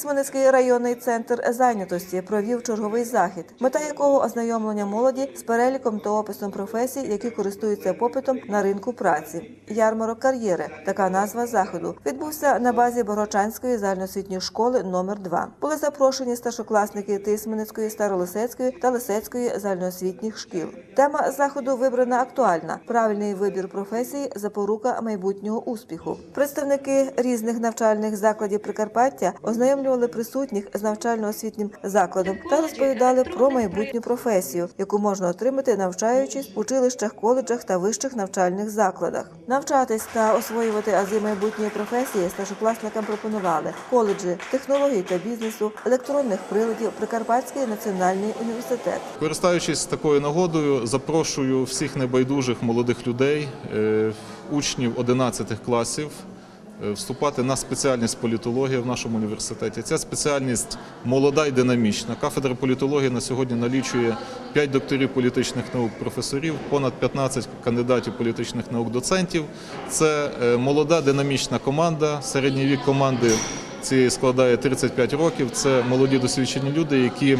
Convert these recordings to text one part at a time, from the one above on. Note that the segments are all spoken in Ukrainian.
Тисменницький районний центр зайнятості провів черговий захід, мета якого ознайомлення молоді з переліком та описом професій, які користуються попитом на ринку праці. Ярмарок кар'єри така назва заходу відбувся на базі Богородчанської загальноосвітньої школи номер 2 Були запрошені старшокласники Тисменницької, Старолисецької та Лисецької загальноосвітніх шкіл. Тема заходу вибрана актуальна: правильний вибір професії, запорука майбутнього успіху. Представники різних навчальних закладів Прикарпаття ознайомлювали присутніх з навчально-освітнім закладом та розповідали про майбутню професію, яку можна отримати, навчаючись в училищах, коледжах та вищих навчальних закладах. Навчатись та освоювати ази майбутньої професії старшокласникам пропонували коледжі технологій та бізнесу, електронних приладів, Прикарпатський національний університет. Користуючись такою нагодою, запрошую всіх небайдужих молодих людей, е, учнів 11 класів, вступати на спеціальність політологія в нашому університеті. Ця спеціальність молода і динамічна. Кафедра політології на сьогодні налічує 5 докторів політичних наук професорів, понад 15 кандидатів політичних наук доцентів. Це е, молода динамічна команда, середній вік команди цієї складає 35 років. Це молоді досвідчені люди, які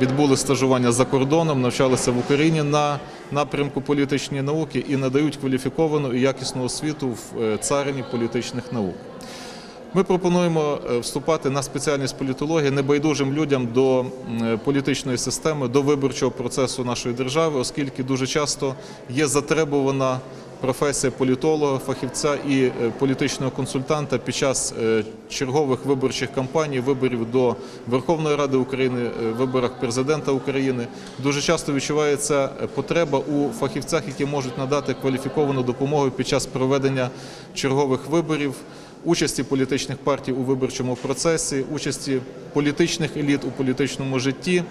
відбули стажування за кордоном, навчалися в Україні на напрямку політичної науки і надають кваліфіковану і якісну освіту в е, царині політичних наук. Ми пропонуємо е, вступати на спеціальність політології небайдужим людям до е, політичної системи, до виборчого процесу нашої держави, оскільки дуже часто є затребувана професія політолога, фахівця і е, політичного консультанта під час е, чергових виборчих кампаній, виборів до Верховної Ради України, е, виборах президента України. Дуже часто відчувається потреба у фахівцях, які можуть надати кваліфіковану допомогу під час проведення чергових виборів участі політичних партій у виборчому процесі, участі політичних еліт у політичному житті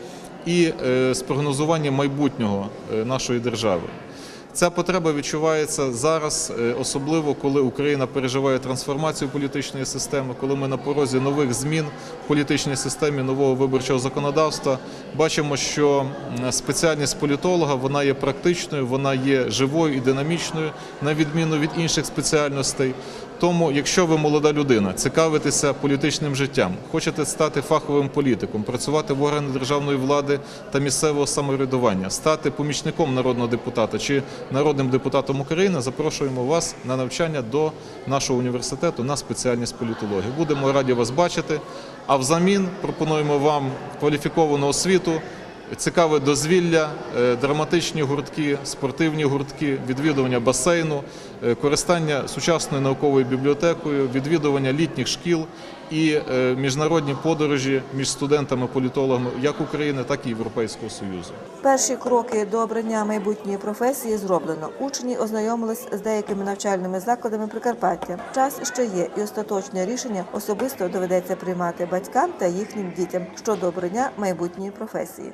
і спрогнозування майбутнього нашої держави. Ця потреба відчувається зараз, е, особливо коли Україна переживає трансформацію політичної системи, коли ми на порозі нових змін в політичній системі нового виборчого законодавства. Бачимо, що спеціальність політолога вона є практичною, вона є живою і динамічною, на відміну від інших спеціальностей. Тому, якщо ви молода людина, цікавитеся політичним життям, хочете стати фаховим політиком, працювати в органи державної влади та місцевого самоврядування, стати помічником народного депутата чи народним депутатом України, запрошуємо вас на навчання до нашого університету на спеціальність політології. Будемо раді вас бачити. А взамін пропонуємо вам кваліфіковану освіту. Цікаве дозвілля, е, драматичні гуртки, спортивні гуртки, відвідування басейну, е, користання сучасною науковою бібліотекою, відвідування літніх шкіл і е, міжнародні подорожі між студентами-політологами як України, так і Європейського Союзу. Перші кроки до обрання майбутньої професії зроблено. Учні ознайомились з деякими навчальними закладами Прикарпаття. Час ще є, і остаточне рішення особисто доведеться приймати батькам та їхнім дітям щодо обрання майбутньої професії.